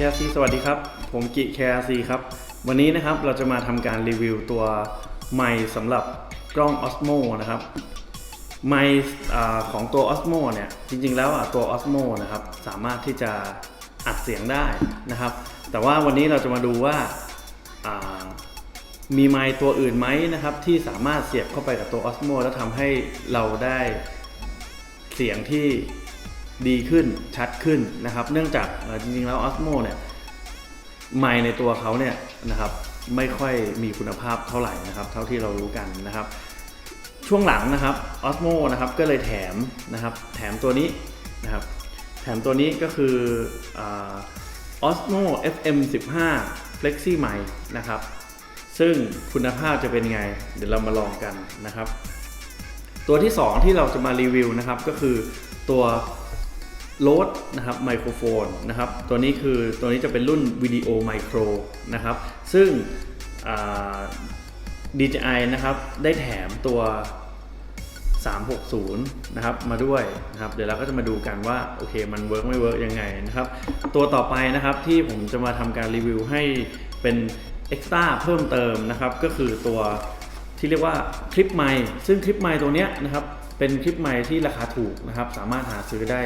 KRC สวัสดีครับ ผมกิ KRC ครับ วันนี้นะครับเราจะมาทำการรีวิวตัวไมค์สำหรับกล้อง Osmo นะครับ ไมค์ของตัว Osmo เนี่ย จริงๆแล้วตัว Osmo นะครับ สามารถที่จะอัดเสียงได้นะครับ แต่ว่าวันนี้เราจะมาดูว่าอ่ามีไมค์ตัวอื่นไหมนะครับ ที่สามารถเสียบเข้าไปกับตัว Osmo แล้วทำให้เราได้เสียงที่ ดีขึ้นชัดขึ้นนะครับ เนื่องจากจริงๆแล้ว Osmo เนี่ยไมในตัวเขาเนี่ยนะครับไม่ค่อยมีคุณภาพเท่าไหร่นะครับ เท่าที่เรารู้กันนะครับ ช่วงหลังนะครับ Osmo นะครับก็เลยแถมนะครับ แถมตัวนี้นะครับ แถมตัวนี้ก็คืออา Osmo FM 15 Flexi Mic นะครับ ซึ่งคุณภาพจะเป็นไง เดี๋ยวเรามาลองกันนะครับ ตัวที่ 2 ที่เราจะมารีวิวนะครับก็คือตัว โลดนะครับไมโครโฟนนะครับตัวนี้คือตัวนี้จะเป็นรุ่นวิดีโอไมโครนะครับซึ่ง DJI นะครับได้แถมตัว 360 นะครับมาด้วยนะครับเดี๋ยวเราก็จะมาดูกันว่า โอเคมันเวิร์กไม่เวิร์กยังไงนะครับ ตัวต่อไปนะครับที่ผมจะมาทำการรีวิวให้เป็นเอ็กซ์ต้าเพิ่มเติมนะครับ ก็คือตัวที่เรียกว่าคลิปไมค์ซึ่งคลิปไมค์ตัวเนี้ยนะครับเป็นคลิปไมค์ที่ราคาถูกนะครับ สามารถหาซื้อได้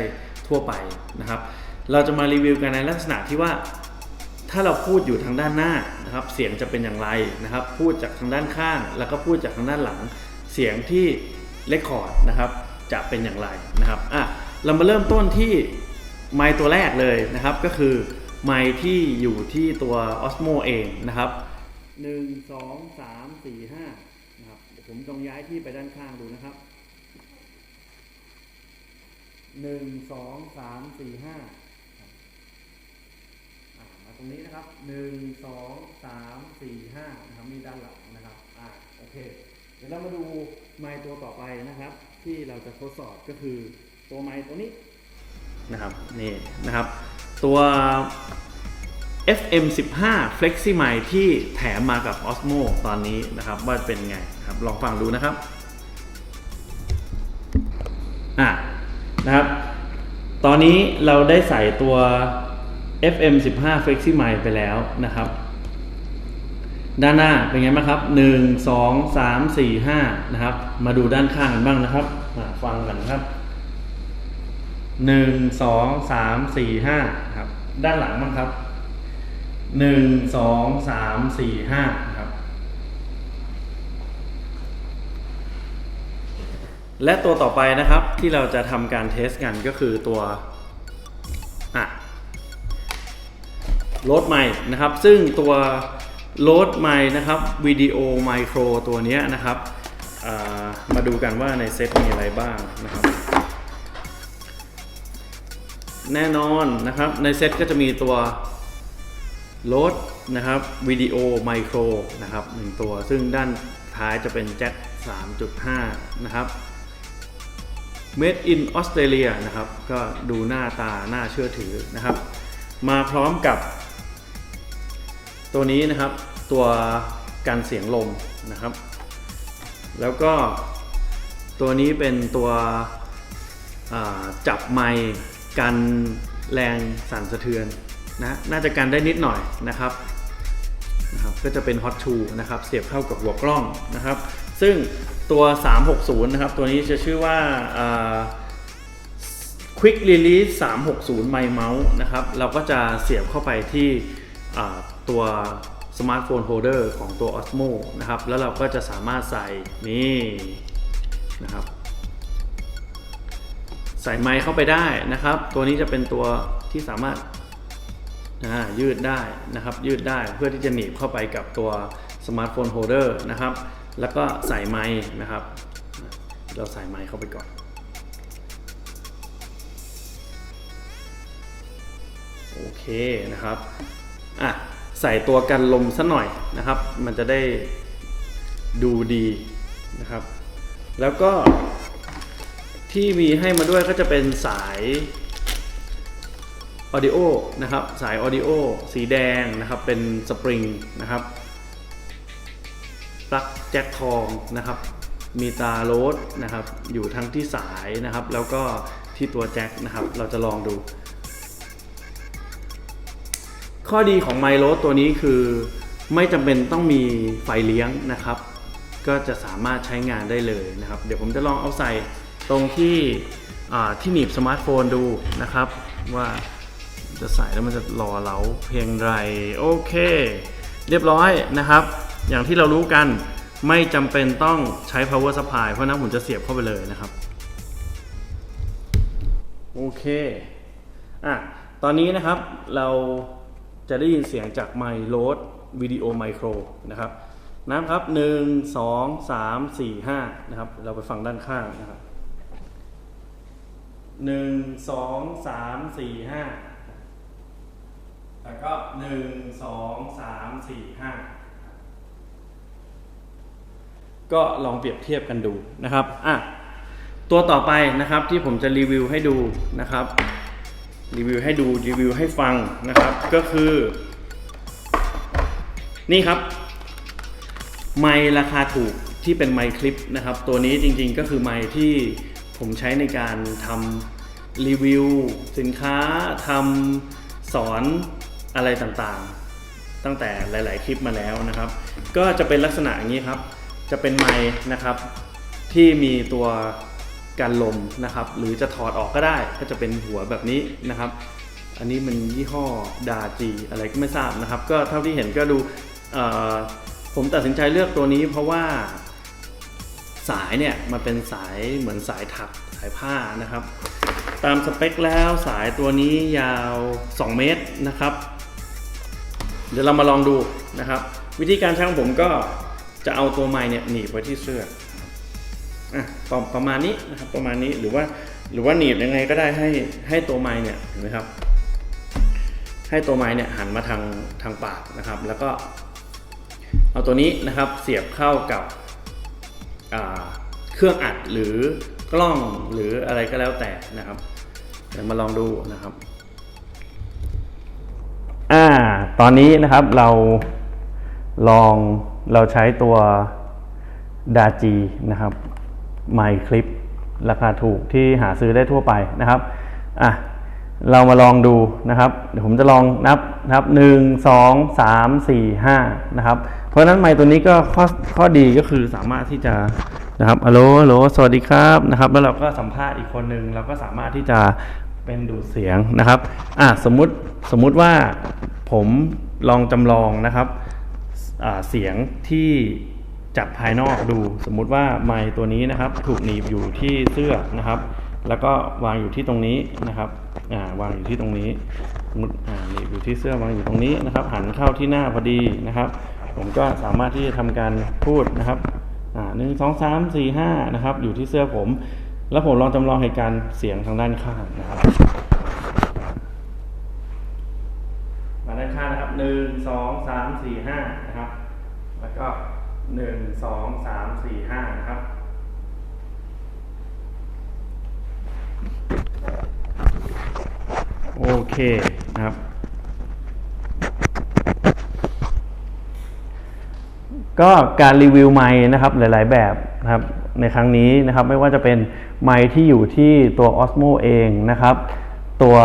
ทั่วไปนะครับ เราจะมารีวิวกันในลักษณะที่ว่า ถ้าเราพูดอยู่ทางด้านหน้านะครับ เสียงจะเป็นอย่างไรนะครับ พูดจากทางด้านข้าง แล้วก็พูดจากทางด้านหลัง เสียงที่เลคคอร์ดนะครับ จะเป็นอย่างไรนะครับอะเรามาเริ่มต้นที่ไมค์ตัวแรกเลยนะครับ ก็คือไมค์ที่อยู่ที่ตัว Osmo เองนะครับ 1 2 3 4 5นะครับผมต้องย้ายที่ไปด้านข้างดูนะครับ 1 2 3 4 5อะมาตรงนี้นะครับหนึ่งสองสามสี่ห้านะครับนี่ด้านหลังนะครับอ่าโอเค เดี๋ยวเรามาดูไมค์ตัวต่อไปนะครับ ที่เราจะทดสอบก็คือตัวไมค์ตัวนี้นะครับนี่นะครับ ตัว FM 15 Flexi Mic ที่แถมมากับ Osmo ตอนนี้นะครับ ว่าเป็นไงครับลองฟังดูนะครับอะ นะครับ ตอนนี้เราได้ใส่ตัว FM 15 Flexi Mic ไปแล้วนะครับ ด้านหน้าเป็นไงบ้างครับ 1 2 3 4 5 นะครับ มาดูด้านข้างกันบ้างนะครับอ่าฟังกันครับ 1 2 3 4 5 ครับ ด้านหลังบ้างครับ 1 2 3 4 5ครับ และตัวต่อไปนะครับที่เราจะทำการเทสกันก็คือตัวอะโหลดไมค์นะครับ ซึ่งตัวโหลดไมค์นะครับวิดีโอไมโครตัวนี้นะครับามาดูกันว่าในเซตมีอะไรบ้างนะครับ แน่นอนนะครับในเซตก็จะมีตัวโหลดนะครับวิดีโอไมโครนะครับหนึ่งตัว ซึ่งด้านท้ายจะเป็นแจ็ค3.5 นะครับ Made in Australia นะครับ ก็ดูหน้าตาน่าเชื่อถือนะครับ มาพร้อมกับ ตัวนี้นะครับ ตัวกันเสียงลมนะครับ แล้วก็ตัวนี้เป็นตัวจับไมค์กันแรงสั่นสะเทือนนะน่าจะกันได้นิดหน่อยนะครับนะครับ ก็จะเป็น Hot 2นะครับ เสียบเข้ากับหัวกล้องนะครับ ซึ่ง ตัว 360 นะครับ ตัวนี้จะชื่อว่า Quick Release 360 My Mouse นะครับ เราก็จะเสียบเข้าไปที่ตัวสมาร์ทโฟนโฮลเดอร์ของตัว Osmo นะครับ แล้วเราก็จะสามารถใส่นี่นะครับ ใส่ไมค์เข้าไปได้นะครับ ตัวนี้จะเป็นตัวที่สามารถยืดได้นะครับ ยืดได้เพื่อที่จะหนีบเข้าไปกับตัวสมาร์ทโฟนโฮลเดอร์นะครับ แล้วก็ใส่ไมค์นะครับ เราใส่ไมค์เข้าไปก่อน โอเคนะครับอะใส่ตัวกันลมสัหน่อยนะครับ มันจะได้ดูดีนะครับ แล้วก็ที่มีให้มาด้วยก็จะเป็นสายออดิโอนะครับ สายออดิโอสีแดงนะครับ เป็นสปริงนะครับ ปลั๊กแจ็คทองนะครับ มีตาโรดนะครับ อยู่ทั้งที่สายนะครับ แล้วก็ที่ตัวแจ็คนะครับ เราจะลองดู ข้อดีของไมโลตัวนี้คือไม่จำเป็นต้องมีไฟเลี้ยงนะครับ ก็จะสามารถใช้งานได้เลยนะครับ เดี๋ยวผมจะลองเอาใส่ตรงที่ที่หนีบสมาร์ทโฟนดูนะครับ ว่าจะใส่แล้วมันจะรอเราเพียงไรโอเค เรียบร้อยนะครับ อย่างที่เรารู้กันไม่จำเป็นต้องใช้ power supply เพราะนั้นผมจะเสียบเข้าไปเลยนะครับ โอเคอะตอนนี้นะครับเราจะได้ยินเสียงจากไมค์โหลดวิดีโอไมโครนะครับนะครับ1 2 3 4 5นะครับ เราไปฟังด้านข้างนะครับ1 2 3 4 5แล้วก็1 2 3 4 5 ก็ลองเปรียบเทียบกันดูนะครับอะตัวต่อไปนะครับที่ผมจะรีวิวให้ดูนะครับรีวิวให้ดูรีวิวให้ฟังนะครับก็คือ นี่ครับ ไมราคาถูกที่เป็นไมค์คลิปนะครับ ตัวนี้จริงๆก็คือไมที่ผมใช้ในการทำรีวิว สินค้าทำสอนอะไรต่างๆ ตั้งแต่หลาย ๆ คลิปมาแล้วนะครับ ก็จะเป็นลักษณะอย่างนี้ครับ จะเป็นไมค์นะครับที่มีตัวกันลมนะครับ หรือจะถอดออกก็ได้ก็จะเป็นหัวแบบนี้นะครับ อันนี้มันยี่ห้อดาจีอะไรก็ไม่ทราบนะครับ ก็เท่าที่เห็นก็ดูผมตัดสินใจเลือกตัวนี้เพราะว่าสายเนี่ยมันเป็นสายเหมือนสายถักสายผ้านะครับ ตามสเปคแล้วสายตัวนี้ยาว 2 เมตรนะครับ เดี๋ยวเรามาลองดูนะครับ วิธีการช่างผมก็ จะเอาตัวไม้เนี่ยหนีบไว้ที่เสื้ออะประประมาณนี้นะครับประมาณนี้หรือว่าหรือว่าหนีบยังไงก็ได้ให้ให้ตัวไม้เนี่ยเห็นไหมครับ ให้ตัวไม้เนี่ยหันมาทางทางปากนะครับ แล้วก็ เอาตัวนี้นะครับเสียบเข้ากับเครื่องอัดหรือกล้องหรืออะไรก็แล้วแต่นะครับเดี๋ยวมาลองดูนะครับอ่าตอนนี้นะครับเราลอง เราใช้ตัวดาจีนะครับไมคลิปราคาถูกที่หาซื้อได้ทั่วไปนะครับอะเรามาลองดูนะครับ เดี๋ยวผมจะลองนับนะครับหนึ่งสองสามสี่ห้านะครับ เพราะนั้นไมค์ตัวนี้ก็ข้อข้อดีก็คือสามารถที่จะนะครับฮัลโลฮัลโลสวัสดีครับนะครับ แล้วเราก็สัมภาษณ์อีกคนหนึ่งเราก็สามารถที่จะเป็นดูดเสียงนะครับ อะสมมุติสมมุติว่าผมลองจำลองนะครับ เสียงที่จากภายนอกดู สมมุติว่าไมค์ตัวนี้นะครับ ถูกหนีบอยู่ที่เสื้อนะครับ แล้วก็วางอยู่ที่ตรงนี้นะครับาวางอยู่ที่ตรงนี้สมมติหนีบอยู่ที่เสื้อวางอยู่ตรงนี้นะครับ หันเข้าที่หน้าพอดีนะครับ ผมก็สามารถที่จะทำการพูดนะครับหนึ่งสองสามสี่ห้านะครับ อยู่ที่เสื้อผม แล้วผมลองจำลองเหตุการณ์เสียงทางด้านข้างนะครับ มาด้านข้าง หนึ่งสองสามสี่ห้านะครับ แล้วก็หนึ่งสองสามสี่ห้านะครับโอเคนะครับ ก็การรีวิวไม้นะครับหลาย ๆ แบบนะครับในครั้งนี้นะครับไม่ว่าจะเป็นไม้ที่อยู่ที่ตัว Osmo เองนะครับ ตัว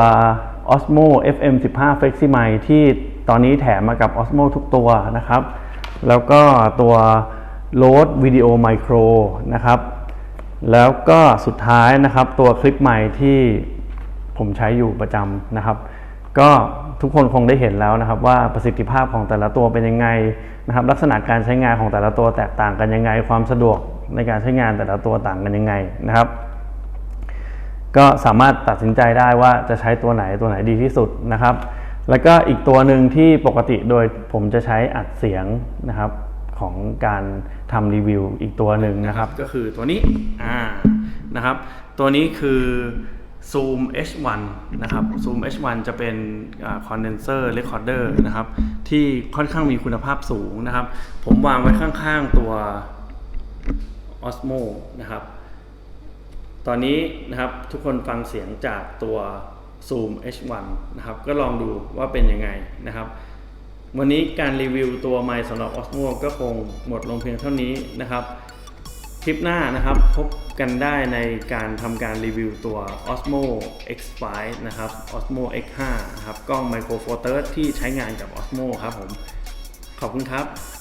Osmo FM15 Flexi Mic ที่ ตอนนี้แถมมากับ Osmo ทุกตัวนะครับ แล้วก็ตัว Rode Video Micro นะครับ แล้วก็สุดท้ายนะครับ ตัวคลิปใหม่ที่ผมใช้อยู่ประจำนะครับ ก็ทุกคนคงได้เห็นแล้วนะครับ ว่าประสิทธิภาพของแต่ละตัวเป็นยังไงนะครับ ลักษณะการใช้งานของแต่ละตัวแตกต่างกันยังไง ความสะดวกในการใช้งานแต่ละตัวต่างกันยังไงนะครับก็สามารถตัดสินใจได้ว่าจะใช้ตัวไหนตัวไหนดีที่สุดนะครับ แล้วก็อีกตัวหนึ่งที่ปกติโดยผมจะใช้อัดเสียงนะครับของการทำรีวิวอีกตัวหนึ่งนะครับก็คือตัวนี้อ่านะครับ ตัวนี้คือ Zoom H1 นะครับ Zoom H1 จะเป็นคอนเดนเซอร์เรคคอร์เดอร์นะครับที่ค่อนข้างมีคุณภาพสูงนะครับ ผมวางไว้ข้างๆตัว Osmo นะครับ ตอนนี้นะครับทุกคนฟังเสียงจากตัว Zoom H1 นะครับก็ลองดูว่าเป็นยังไงนะครับ วันนี้การรีวิวตัวไมค์สำหรับ Osmo ก็คงหมดลงเพียงเท่านี้นะครับ คลิปหน้านะครับพบกันได้ในการทำการรีวิวตัว Osmo X5 นะครับ Osmo X5 นะครับกล้องไมโครโฟเตอร์ที่ใช้งานกับ Osmo ครับผม ขอบคุณครับ